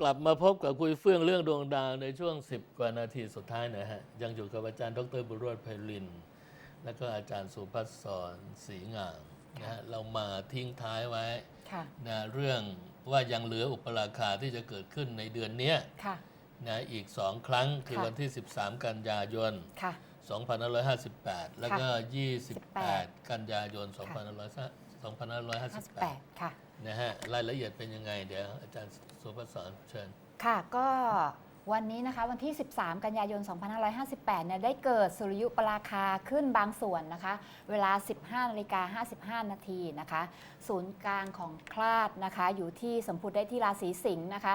กลับมาพบกับคุยเฟื่องเรื่องดวงดาวในช่วง 10 กว่านาทีสุดท้ายนะฮะ ยังอยู่กับอาจารย์ดรบุญโรธไพลิน และก็อาจารย์สุพัฒสอนศรีงามนะฮะเรามาทิ้งท้ายไว้ค่ะนะเรื่องว่ายังเหลืออุปราคาที่จะเกิดขึ้นในเดือนเนี้ยค่ะนะอีก2ครั้งคือค่ะวันที่ 13 กันยายนค่ะ2558 แล้วก็ 28 กันยายนค่ะ 2558 58 ค่ะ นะฮะ รายละเอียดเป็นยังไง เดี๋ยวอาจารย์สุภสอนเชิญ ค่ะ ก็วันนี้นะคะวันที่ 13 กันยายน 2558 เนี่ยได้เกิดสุริยุปราคาขึ้นบางส่วนนะคะ เวลา 15นาฬิกา55 นาทีนะคะ ศูนย์กลางของคลาดนะคะ อยู่ที่สมพุทธได้ที่ราศีสิงห์นะคะ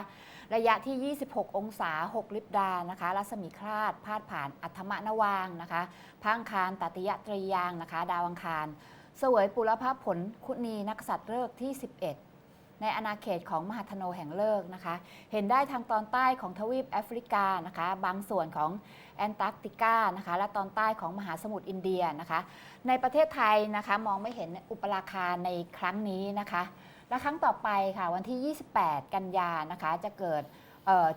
ระยะที่ 26 องศา 6 ลิบดานะคะ รัศมีคลาดพาดผ่านอัธมนวางนะคะ พังคารตติยะตรียางนะคะ ดาวอังคาร เสวยปุรภาพผลคุณีนักษัตริย์เลิกที่ 11 ในอาณาเขตของมหาธโนแห่งเลิกนะคะ เห็นได้ทางตอนใต้ของทวีปแอฟริกานะคะ บางส่วนของแอนตาร์กติกานะคะ และตอนใต้ของมหาสมุทรอินเดียนะคะ ในประเทศไทยนะคะมองไม่เห็นอุปราคาในครั้งนี้นะคะ และครั้งต่อไปค่ะวันที่ 28 กันยานะคะจะเกิด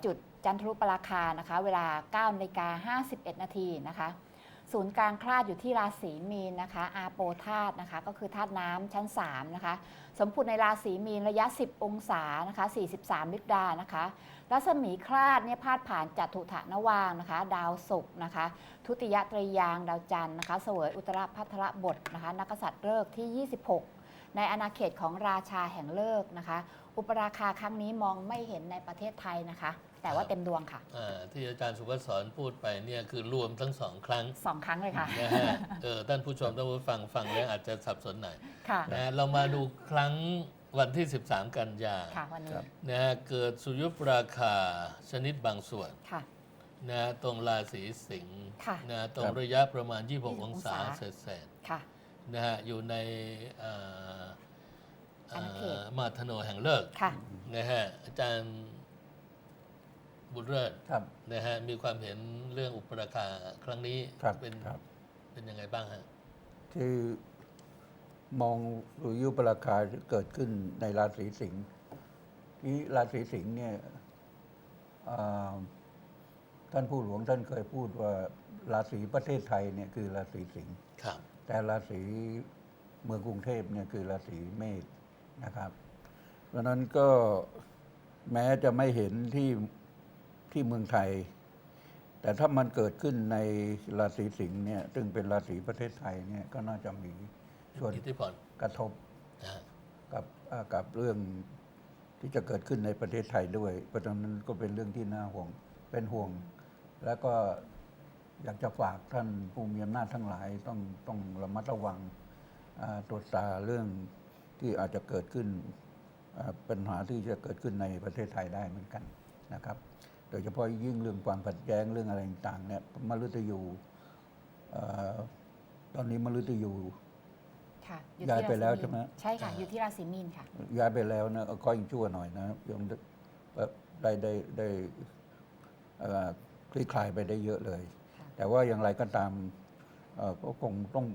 จุดจันทรุปราคานะคะ เวลา9นาฬิกา51 นาทีนะคะ ศูนย์กลางคลาดอยู่ที่ราศีมีนนะคะ อาโปธาตุนะคะ ก็คือธาตุน้ำชั้น 3 นะคะ สมพุทธในราศีมีนระยะ 10 องศานะคะ 43 ลิบดานะคะ รัศมีคลาดเนี่ยพาดผ่านจัตุถานวางนะคะ ดาวศุกร์นะคะ ทุติยตรียางดาวจันทร์นะคะเสวยอุตรพัทรบทนะคะ นักษัตริย์เลิกที่ 26 ในอาณาเขตของราชาแห่งเลิกนะคะ อุปราคาครั้งนี้มองไม่เห็นในประเทศไทยนะคะ แต่ว่าเต็มดวงค่ะอ่าที่อาจารย์สุภสอนพูดไปเนี่ยคือรวมทั้งสองครั้งสองครั้งเลยค่ะนะฮะเออท่านผู้ชมท่านผู้ฟังฟังแล้วอาจจะสับสนหน่อยค่ะนะฮะเรามาดูครั้งวันที่ 13 กันยาค่ะวันนี้ครับนะฮะเกิดสุริยุปราคาชนิดบางส่วนค่ะนะฮะตรงราศีสิงห์ค่ะนะฮะตรงครับระยะประมาณ 26 26องศาองศาเศษเศษค่ะๆนะฮะอยู่ในเอ่อเอ่อาณาเขตอมาธโนแห่งเลิกษ์ค่ะนะฮะอาจารย์ บุญเลิศครับ นะฮะมีความเห็นเรื่องอุปราคาครั้งนี้ครับเป็นครับ เป็นยังไงบ้างฮะ คือมองสุริยุปราคาจะเกิดขึ้นในราศีสิงห์ที่ราศีสิงห์เนี่ยอ่าท่านผู้หลวงท่านเคยพูดว่าราศีประเทศไทยเนี่ยคือราศีสิงห์ ครับ แต่ราศีเมืองกรุงเทพเนี่ยคือราศีเมษนะครับ เพราะฉะนั้นก็แม้จะไม่เห็นที่ ที่เมืองไทย แต่ถ้ามันเกิดขึ้นในราศีสิงห์เนี่ย ซึ่งเป็นราศีประเทศไทยเนี่ยก็น่าจะมีส่วนอิทธิพลกระทบนะฮะกับอ่ากับเรื่องที่จะเกิดขึ้นในประเทศไทยด้วย เพราะฉะนั้นก็เป็นเรื่องที่น่าห่วงเป็นห่วง แล้วก็อยากจะฝากท่านผู้มีอำนาจทั้งหลายต้องต้องระมัดระวังอ่าตรวจตาเรื่องที่อาจจะเกิดขึ้นอ่าปัญหาที่จะเกิดขึ้นในประเทศไทยได้เหมือนกันนะครับ โดยเฉพาะยิ่งเรื่องความขัดแย้งเรื่องอะไรต่างๆเนี่ยมฤตยูเอ่อตอนนี้มฤตยูค่ะย้ายไปแล้วราศีใช่ไหมใช่ค่ะ อยู่ที่ราศีมีนค่ะ ย้ายไปแล้วนะก็ยังชั่วหน่อยนะยังได้ได้ได้เอ่อคลี่คลายไปได้เยอะเลยค่ะแต่ว่าอย่างไรก็ตามเอ่อก็คงต้อง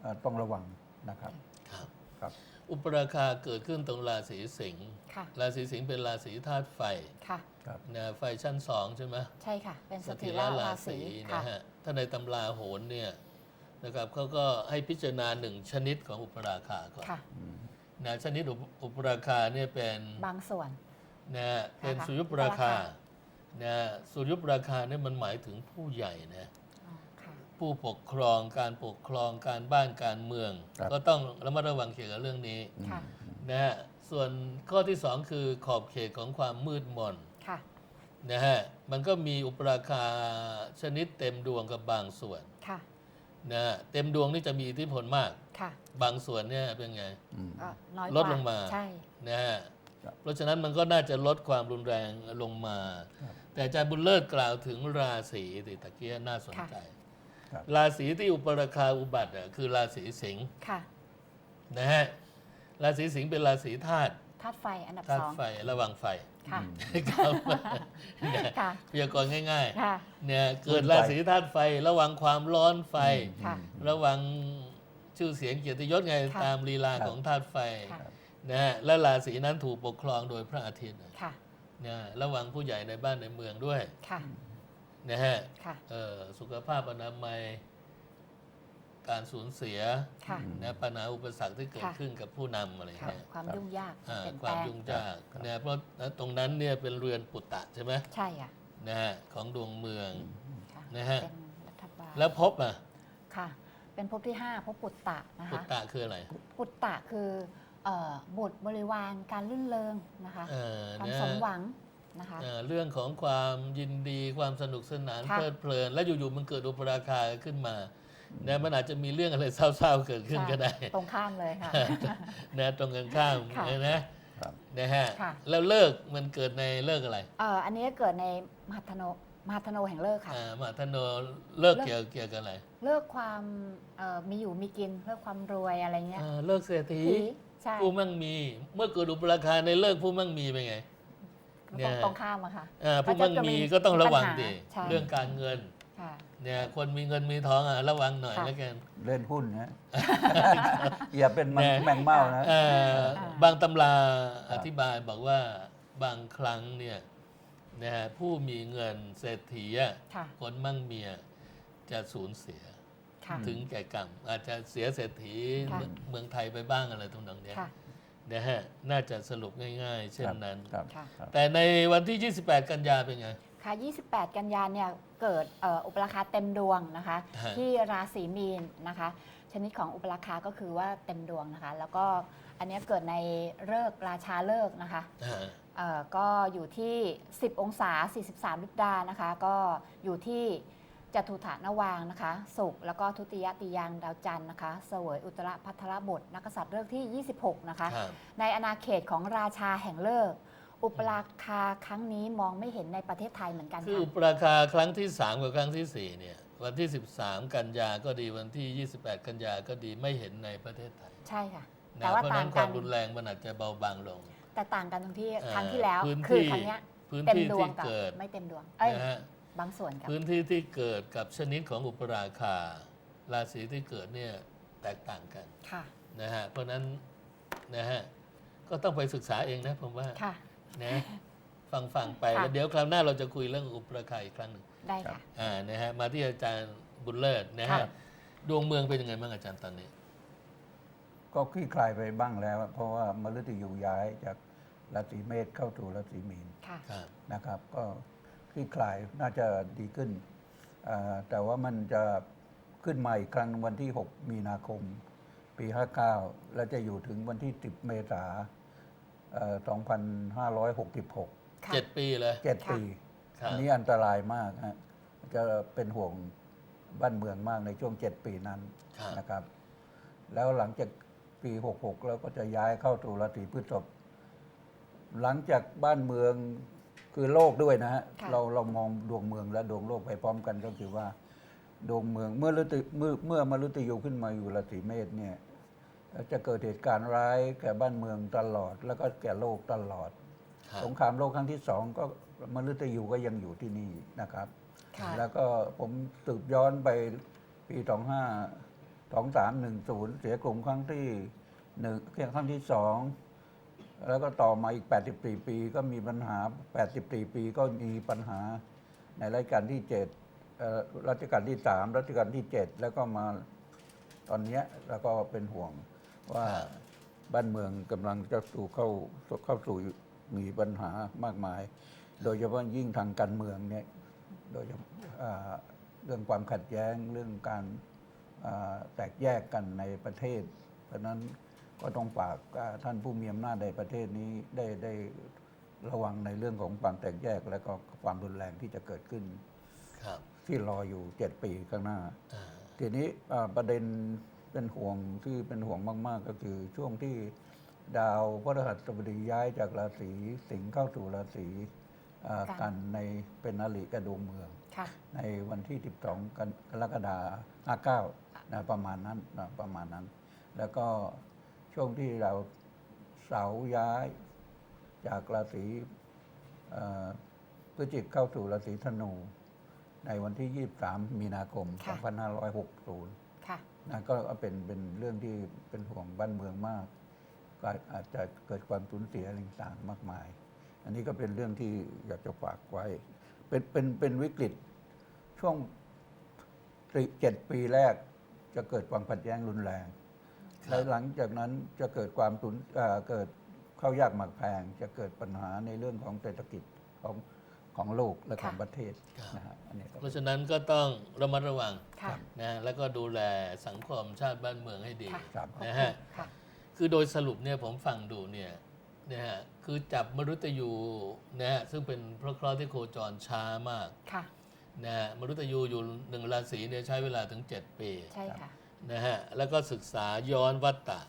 เอ่อต้องระวังนะครับ ครับครับ อุปราคาเกิดขึ้นตรงราศีสิงห์ค่ะ ราศีสิงห์เป็นราศีธาตุไฟค่ะ ครับ นะไฟชั้นสองใช่ไหมใช่ค่ะ เป็นสสถิถิราราราราศีศีค่ะนะฮะถ้าในตำราโหรเนี่ยนะครับเขาก็ให้พิจารณาหนึ่งชนิดของอุปราคาก่อนค่ะ นะชนิดอุปอุปราคาเนี่ยเป็นบางส่วน นะฮะเป็นค่ะสุริยุปราคาอุปราคนะสุริยุปราคาเนี่ยมันหมายถึงผู้ใหญ่นะอ๋อค่ะ ผู้ปกครองการปกครองการบ้านการเมือง ครับ ก็ต้องระมัดระวังเกี่ยวกับเรื่องนี้ค่ะ นะฮะส่วนข้อที่สองคือขอบเขตของความมืดมนค่ะ นะฮะมันก็มีอุปราคาชนิดเต็มดวงกับบางส่วนค่ะ นะฮะเต็มดวงนี่จะมีอิทธิพลมาก ค่ะบางส่วนเนี่ยเป็นไง อืม ก็น้อยกว่าลดลงมา ใช่ นะฮะครับ เพราะฉะนั้นมันก็น่าจะลดความรุนแรงลงมาครับแต่อาจารย์บุญเลิศกล่าวถึงราศีติตะเกียน่าสนใจค รับราศีที่อุปราคาอุบัติอะคือราศีสิงห์ค่ะนะฮะราศีสิงห์เป็นราศีธาตุธาตุไฟอันดับธาสตุองไฟระวังไฟค่ะครับเนี่ยค่ะพยากรณ์ง่ายค่ะๆเนี่ยเกิดราศีธาตุไฟระวังความร้อนไฟค่ะระวังชื่อเสียงเกียรติยศไงค่ะตามลีลาครับของธาตุไฟค่ะนะฮะและราศีนั้นถูกปกครองโดยพระอาทิตย์ค่ะนะระวังผู้ใหญ่ในบ้านในเมืองด้วยค่ะ นะฮะค่ะเอ่อสุขภาพอนามัย การสูญเสียค่ะนะปัญหาอุปสรรคที่เกิดค่ะขึ้นกับผู้นำอะไรค่ะเงี้ยความยุ่งยากอ่าเป็นความแปลงยุ่งยากนะเพราะตรงนั้นเนี่ยเป็นเรือนปุตตะใช่ไหมใช่ค่ะนะฮะของดวงเมืองค่ะนะฮะเป็นรัฐบาลแล้วพบอะค่ะ เป็นภพที่5ภพปุตตะนะปุคะตตะคืออะไร ปุตตะคือเอ่อบุตรบริวารการลื่นเริงนะคะเออความนะสมหวัง นะคะ เอ่อเรื่องของความยินดีความสนุกสนานค่ะ เพลิดเพลิน แล้วอยู่ๆมันเกิดอุปราคาขึ้นมานะมันอาจจะมีเรื่องอะไรเศร้าๆเกิดขึ้นก็ได้ ตรงข้ามเลยค่ะ นะตรงกันข้ามค่ะนะครับ นะฮะค่ะ แล้วเลิกมันเกิดในเลิกอะไรเอ่ออันนี้เกิดในมหัทโนมหัทโนแห่งเลิกค่ะ อ่ามาธโนเลิกเลิกเกี่ยวเกี่ยวกับอะไรเลิกความเอ่อมีอยู่มีกินเลิกความรวยอะไรเงี้ยอ่าเลิกเศรษฐีผีใช่ ผู้มั่งมี เมื่อเกิดอุปราคาในเลิกผู้มั่งมีเป็นไง เนี่ตรยงตรงข้ามอะค่ะอ่าผู้ก็มั่งจะมีมีก็ต้องระวังปัญหาดิใช่เรื่องการเงินค่ะเนี่ยคนมีเงินมีทองอะระวังหน่อยค่ะแล้วกันเล่นหุ้นนะอย่าเป็นมังแน่แมงเม่านะเอ่อค่ะบางตำราครัอบธิบายบอกว่าบางครั้งเนี่ยนะฮะผู้มีเงินเศรษฐีอะค่ะคนมั่งมีอะจะสูญเสียค่ะถึงแก่กรรม อาจจะเสียเศรษฐีค่ะเมืองเมืองไทยไปบ้างอะไรตรงนั้นเนี่ยค่ะ นะฮะน่าจะสรุปง่าย ๆ เช่นนั้น ครับค่ะ ครับ แต่ในวันที่ 28 กันยาเป็นไง ค่ะ 28 กันยายนเนี่ยเกิดเอ่ออุปราคาเต็มดวงนะคะ ฮะ ที่ราศีมีนนะคะ ชนิดของอุปราคาก็คือว่าเต็มดวงนะคะ แล้วก็อันเนี้ยเกิดในเลิกษ์ราชาเลิกษ์นะคะอ่าเอ่อก็อยู่ที่ 10 องศา 43ลิบดานะคะ ก็อยู่ที่ จตุฐานวางนะคะศุกร์แล้วก็ทุติยติยังดาวจันทร์นะคะเสวยอุตรพัทรบทนักกษัตริย์เลิกษ์ที่ 26 นะคะ ครับ ในอาณาเขตของราชาแห่งเลิกษ์อุปราคาครั้งนี้มองไม่เห็นในประเทศไทยเหมือนกันคือค่ะอุปราคาครั้งที่ 3 กับครั้งทีสี่4เนี่ยวันที่ 13 กันยาก็ดีวันที่ 28 กันยาก็ดีไม่เห็นในประเทศไทยใช่ค่ะนะแต่ว่าเพราะฉะต่านั้งนคกัวานมรุนแรงมันอาจจะเบาบางลงแต่ต่างกันตรงที่เอ่อครั้งที่แล้วพื้นคือที่ครั้งเนี้ยพื้นเต็มที่ดวงที่กับเกิดไม่เต็มดวง เอ้ย นะฮะ บางส่วนกับพื้นที่ที่เกิดกับชนิดของอุปราคา ราศีที่เกิดเนี่ยแตกต่างกันค่ะนะฮะเพราะฉะนั้นนะฮะก็ต้องไปศึกษาเองนะผมว่าค่ะ นะฟังฟังๆไปค่ะ แล้วเดี๋ยวคราวหน้าเราจะคุยเรื่องอุปราคาอีกครั้งหนึ่งได้ค่ะ อ่านะฮะมาที่อาจารย์บุญเลิศนะค่ะฮะดวงเมืองเป็นยังไงบ้างอาจารย์ตอนนี้ ก็คลี่คลายไปบ้างแล้วเพราะว่ามฤตยูย้ายจากราศีเมษเข้าสู่ราศีมีนค่ะ ครับ นะครับ ก็ค ลี่คลายน่าจะดีขึ้นอ่าแต่ว่ามันจะขึ้นมาอีกครั้งวันที่ 6 มีนาคม ปี 59 และจะอยู่ถึงวันที่ 10 เมษายนเอ่อ2566 ค่ะ เจ็ดปีเลยเจ็ดค่ะปีครับอันนี้อันตรายมากฮะจะเป็นห่วงบ้านเมืองมากในช่วงเจ็ดปีนั้นครับนะครับ แล้วหลังจากปี 66 แล้วก็จะย้ายเข้าสู่ราศีพฤษภหลังจากบ้านเมือง คือโลกด้วยนะฮะค่ะ เราเรามองดวงเมืองและดวงโลกไปพร้อมกันก็คือว่า ดวงเมืองเมื่อฤตเมื่อเมื่อมฤตยูขึ้นมาอยู่ราศีเมษเนี่ยจะเกิดเหตุการณ์ร้ายแก่บ้านเมืองตลอด แล้วก็แก่โลกตลอด ครับ สงครามโลกครั้งที่สองก็มฤตยูก็ยังอยู่ที่นี่นะครับ ค่ะ แล้วก็ผมสืบย้อนไปปีสองห้าสองสามหนึ่งศูนย์เสียกลุ่มครั้งที่หนึ่งครั้งที่สอง แล้วก็ต่อมาอีก 84 ปีก็มีปัญหา 84 ปีก็มีปัญหาในรัชกาลที่เจ็ดรัชกาลที่สามรัชกาลที่เจ็ดแล้วก็มาตอนนี้แล้วก็เป็นห่วงว่าบ้านเมืองกำลังจะสู่เข้าเข้าสู่มีปัญหามากมาย โดยเฉพาะยิ่งทางการเมืองเนี่ยโดยเฉพาะเรื่องความขัดแย้งเรื่องการแตกแยกกันในประเทศ เพราะนั้น ก็ต้องฝากอ่าท่านผู้มีอำนาจในประเทศนี้ได้ได้ระวังในเรื่องของความแตกแยก และก็ความรุนแรงที่จะเกิดขึ้นครับที่รออยู่เจ็ดปีข้างหน้าอ่าทีนี้อ่าประเด็นเป็นห่วงที่เป็นห่วงมาก ๆ ก็คือช่วงที่ดาวพฤหัสบดีย้ายจากราศีสิงห์เข้าสู่ราศีอ่ากันกันในเป็นอริกระดวงเมืองค่ะในวันที่ 12กันกรกฎาคม59นะประมาณนั้นนะประมาณนั้น แล้วก็ ช่วงที่เราเสาร์ย้ายจากราศีเอ่อพฤศจิกเข้าสู่ราศีธนู ในวันที่ 23 มีนาคมค่ะ2560ค่ะนะก็เป็นเป็นเรื่องที่เป็นห่วงบ้านเมืองมาก ก็อาจจะเกิดความสูญเสียอะไรต่างๆมากมาย อันนี้ก็เป็นเรื่องที่อยากจะฝากไว้ เป็นเป็นเป็นวิกฤตช่วงเจ็ดปีแรกจะเกิดความขัดแย้งรุนแรงครับ แล้วหลังจากนั้นจะเกิดความตุนเอ่อเกิดข้าวยากหมากแพง จะเกิดปัญหาในเรื่องของเศรษฐกิจของของโลกและของค่ะประเทศนะฮะอันนี้ก็เพราะฉะนั้นก็ต้องระมัดระวังค่ะนะแล้วก็ดูแลสังคมชาติบ้านเมืองให้ดีค่ะครับนะฮะค่ะคือโดยสรุปเนี่ยผมฟังดูเนี่ยนะฮะคือจับมรุตยูนะฮะซึ่งเป็นพระเคราะห์ที่โคจรช้ามากค่ะนะฮะมรุตยูอยู่หนึ่งราศีเนี่ยใช้เวลาถึง 7 ปี ใช่ค่ะ นะฮะแล้วก็ศึกษาย้อนวัตตะ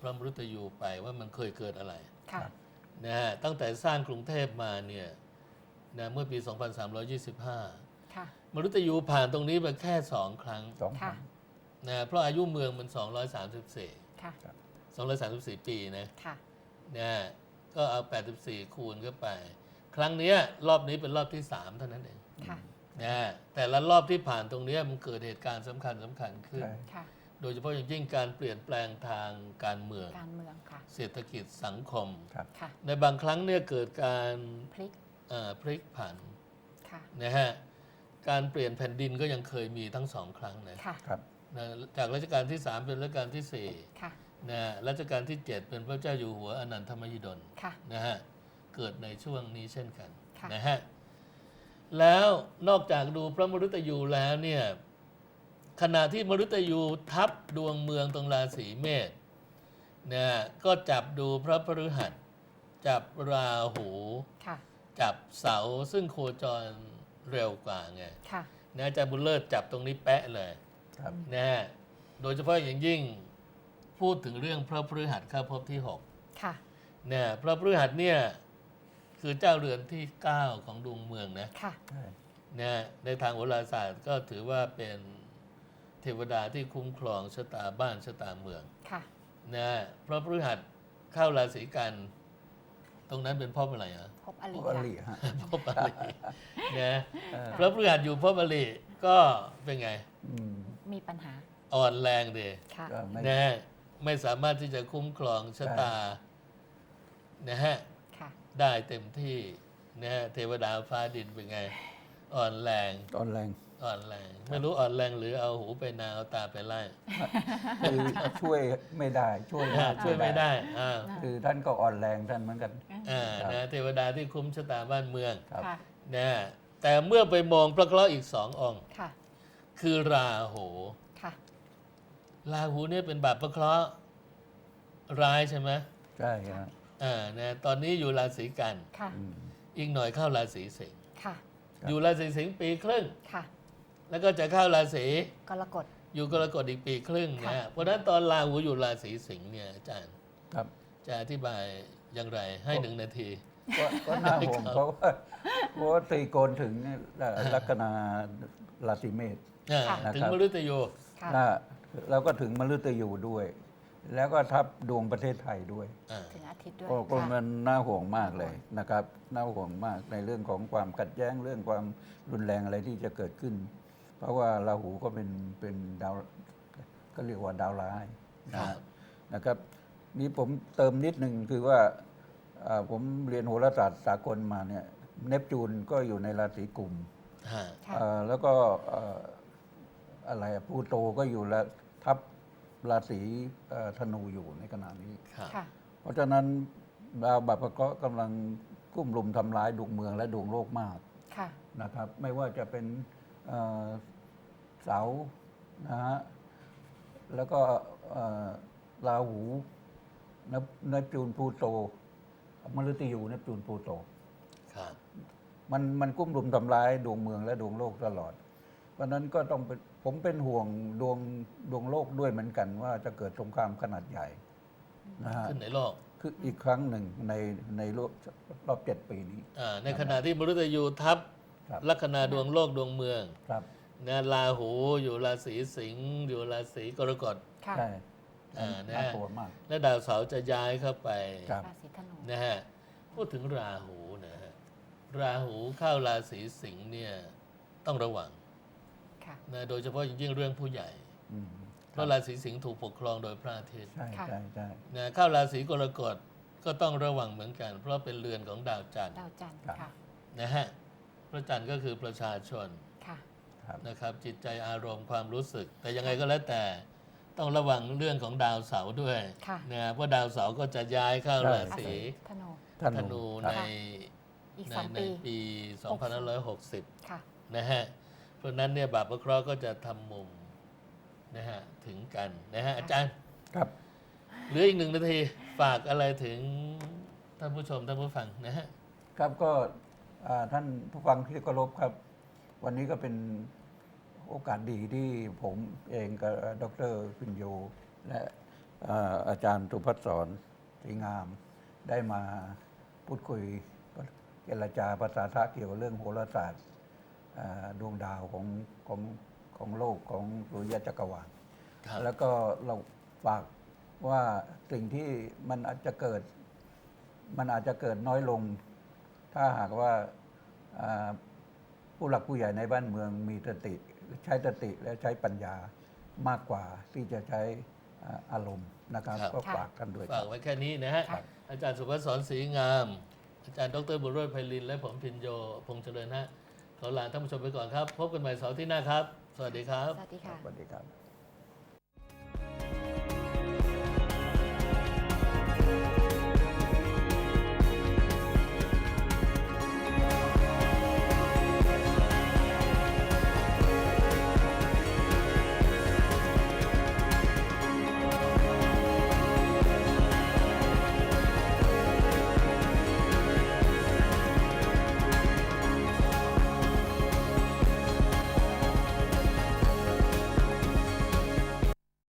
พระมรุตยูไปว่ามันเคยเกิดอะไรค่ะ นะฮะตั้งแต่สร้างกรุงเทพมาเนี่ยนะเมื่อปี 2325 ค่ะ มรุตยูผ่านตรงนี้มาแค่สองครั้งสองค่ะ นะเพราะอายุเมืองมัน 234 ค่ะ 234 ปีนะค่ะ นะก็เอา 84 คูณเข้าไป ครั้งเนี้ยรอบนี้เป็นรอบที่ 3 เท่านั้นเอง ค่ะ นะแต่ละรอบที่ผ่านตรงเนี้ยมันเกิดเหตุการณ์สำคัญสำคัญขึ้นใช่ค่ะ โดยเฉพาะอย่างยิ่งการเปลี่ยนแปลงทางการเมือง การเมืองค่ะ เศรษฐกิจสังคมครับค่ะ ในบางครั้งเนี่ยเกิดการพลิก เอ่อพลิกผันค่ะ นะฮะการเปลี่ยนแผ่นดินก็ยังเคยมีทั้งสองครั้งนะค่ะ ครับ นะจากรัชกาลที่ 3 เป็นรัชกาลที่ ค่ะ 4นะรัชกาลที่ 7 เป็นพระเจ้าอยู่หัวอนันทมหิดลค่ะ นะฮะเกิดในช่วงนี้เช่นกันค่ะ นะฮะ แล้วนอกจากดูพระมฤตยูแล้วเนี่ยขณะที่มฤตยูทับดวงเมืองตรงราศีเมษนะก็จับดูพระพฤหัส จับราหูค่ะจับเสาซึ่งโคจรเร็วกว่าไงค่ะนะอาจารย์บุญเลิศจับตรงนี้แปะเลยครับนะฮะโดยเฉพาะอย่างยิ่งพูดถึงเรื่องพระพฤหัสเข้าพบที่6ค่ะเนี่ยพระพฤหัสเนี่ย คือเจ้าเรือนที่ 9 ของดวงเมืองนะค่ะใช่เนี่ยในทางโหราศาสตร์ก็ถือว่าเป็นเทวดาที่คุ้มครองชะตาบ้านชะตาเมืองค่ะ นะพระพฤหัสเข้าราศีกัน ตรงนั้นเป็นพ่ออะไรอะพบอพริวกอค่ะลีฮะพ่ออรินะเออพระพฤหัสอยู่พ่ออริก็เป็นไง อืมมีปัญหาอ่อนแรงเดค่ะ ก็ไม่ นะฮะไม่สามารถที่จะคุ้มครองชะตานะฮะค่ะ ได้เต็มที่นะฮะเทวดาฟ้าดินเป็นไง อ่อนแรง ตอนแรงอ่อนแรง ไม่รู้อ่อนแรงหรือเอาหูไปนาเอาตาไปไล่คือช่วยไม่ได้ช่วยนะฮะช่วยไม่ได้อ่าคือท่านก็อ่อนแรงท่านเหมือนกันอ่าครับนะเทวดาที่คุ้มชะตาบ้านเมืองครับค่ะนะฮะแต่เมื่อไปมองพระเคราะห์อีกสององค์ ค่ะคือราหูค่ะ ราหูเนี่ยเป็นบาปพระเคราะห์ร้ายใช่ไหมใช่ครับ อ่านะตอนนี้อยู่ราศีกัน ค่ะ อืม อีกหน่อยเข้าราศีสิงห์ค่ะ ครับ อยู่ราศีสิงห์ปีครึ่ง ค่ะ แล้วก็จะเข้าราศีกรกฎ อยู่กรกฎอีกปีครึ่งนะค่ะฮะเพราะฉะนั้นตอนราหูอยู่ราศีสิงห์เนี่ยอาจารย์ครับ จะอธิบายอย่างไรให้หนึ่งนาที ก็ก็น่าห่วงเพราะว่าเพราะว่าตรีโกนถึงลัคนาราศีเมษ อ่าค่ะ ถึงนะครับ มฤตยู ค่ะ น่าแล้วก็ถึงมฤตยูด้วย แล้วก็ทับดวงประเทศไทยด้วย อ่า ถึงอาทิตย์ด้วยก็ก็ค่ะ มันน่าห่วงมากเลยนะครับ น่าห่วงมากในเรื่องของความขัดแย้งเรื่องความรุนแรงอะไรที่จะเกิดขึ้น เพราะว่าราหูก็เป็นเป็นดาวก็เรียกว่าดาวร้ายนะครัฮะบ นะครับนี่ผมเติมนิดหนึ่งคือว่าอ่าผมเรียนโหราศาสตร์สากลมาเนี่ยเนปจูนก็อยู่ในราศีกุม ฮะ ค่ะอ่าแล้วก็เอ่ออะไรอะพลูโตก็อยู่ละทับ ราศีเอ่อธนูอยู่ในขณะนี้ครับค่ะ เพราะฉะนั้นดาวบาปะเคราะห์กำลังกุ้มลุมทำร้ายดวงเมืองและดวงโลกมากค่ะ นะครับ ไม่ว่าจะเป็นเอ่อเสาร์นะฮะแล้วก็เอ่อราหูนบเนปจูนพลูโตมฤตยูเนปจูนพลูโต ครับ มันมันกุ้มรุมทำร้ายดวงเมืองและดวงโลกตลอด เพราะฉะนั้นก็ต้องเป็นผมเป็นห่วงดวงดวงโลกด้วยเหมือนกัน ว่าจะเกิดสงครามขนาดใหญ่นะฮะขึ้นในโลกคืออีกครั้งหนึ่งในในโลกรอบเจ็ดปีนี้อ่าในขณะที่มฤตยูทับครับลัคนาดวงโลกดวงเมืองครับนะราหูอยู่ราศีสิงห์อยู่ราศีกรกฎค่ะใช่อ่านะน่ากลัวมากและดาวเสาร์จะย้ายเข้าไปครับราศีธนูนะฮะพูดถึงราหูนะฮะราหูเข้าราศีสิงห์เนี่ยต้องระวัง ค่ะนะโดยเฉพาะอย่างยิ่งเรื่องผู้ใหญ่อืมเพราะราศีสิงห์ถูกปกครองโดยพระอาทิตย์ใช่ค่ะใช่ใช่นะเข้าราศีกรกฎก็ต้องระวังเหมือนกัน เพราะเป็นเรือนของดาวจันทร์ดาวจันทร์ครับค่ะนะฮะพระจันทร์ก็คือประชาชนค่ะครับนะครับ จิตใจอารมณ์ความรู้สึก แต่ยังไงก็แล้วแต่ต้องระวังเรื่องของดาวเสาร์ด้วยค่ะนะเพราะดาวเสาร์ก็จะย้ายเข้าใช่ราศีธนูธนูคในรับอีกในสองในปี ปี 2560 ค่ะนะฮะ เพราะฉะนั้นเนี่ยบาปพระเคราะห์ก็จะทำมุมนะฮะถึงกันนะฮะอาจารย์ครับเหลืออีกหนึ่งนาทีฝากอะไรถึงท่านผู้ชมท่านผู้ฟังนะฮะครับก็อ่าท่านผู้ฟังที่เคารพครับ วันนี้ก็เป็นโอกาสดีที่ผมเองกับดรพิญโย และอ่าอาจารย์สุพัฒสอนศรีงาม ได้มาพูดคุยเจรจาภาษาทะเกี่ยวกับเรื่องโหราศาสตร์อ่า ดวงดาวของของของโลกของสุริยะจักรวาลครับแล้วก็เราฝากว่าสิ่งที่มันอาจจะเกิด มันอาจจะเกิดน้อยลง ถ้าหากว่าอ่าผู้หลักผู้ใหญ่ในบ้านเมืองมีสติใช้สติและใช้ปัญญามากกว่าที่จะใช้อ่าอารมณ์นะครับครับก็ค่ะฝากกันด้วยคฝารักบไว้แค่นี้นะฮะครับอาจารย์สุภศรศรีงาม อาจารย์ดรบุญโรจน์ไพลิน และผมพินโยพงษ์เจริญฮะ ขอลาท่านผู้ชมไปก่อนครับ พบกันใหม่เสาร์ที่หน้าครับ สวัสดีครับ สวัสดีค่ะ สวัสดีครับ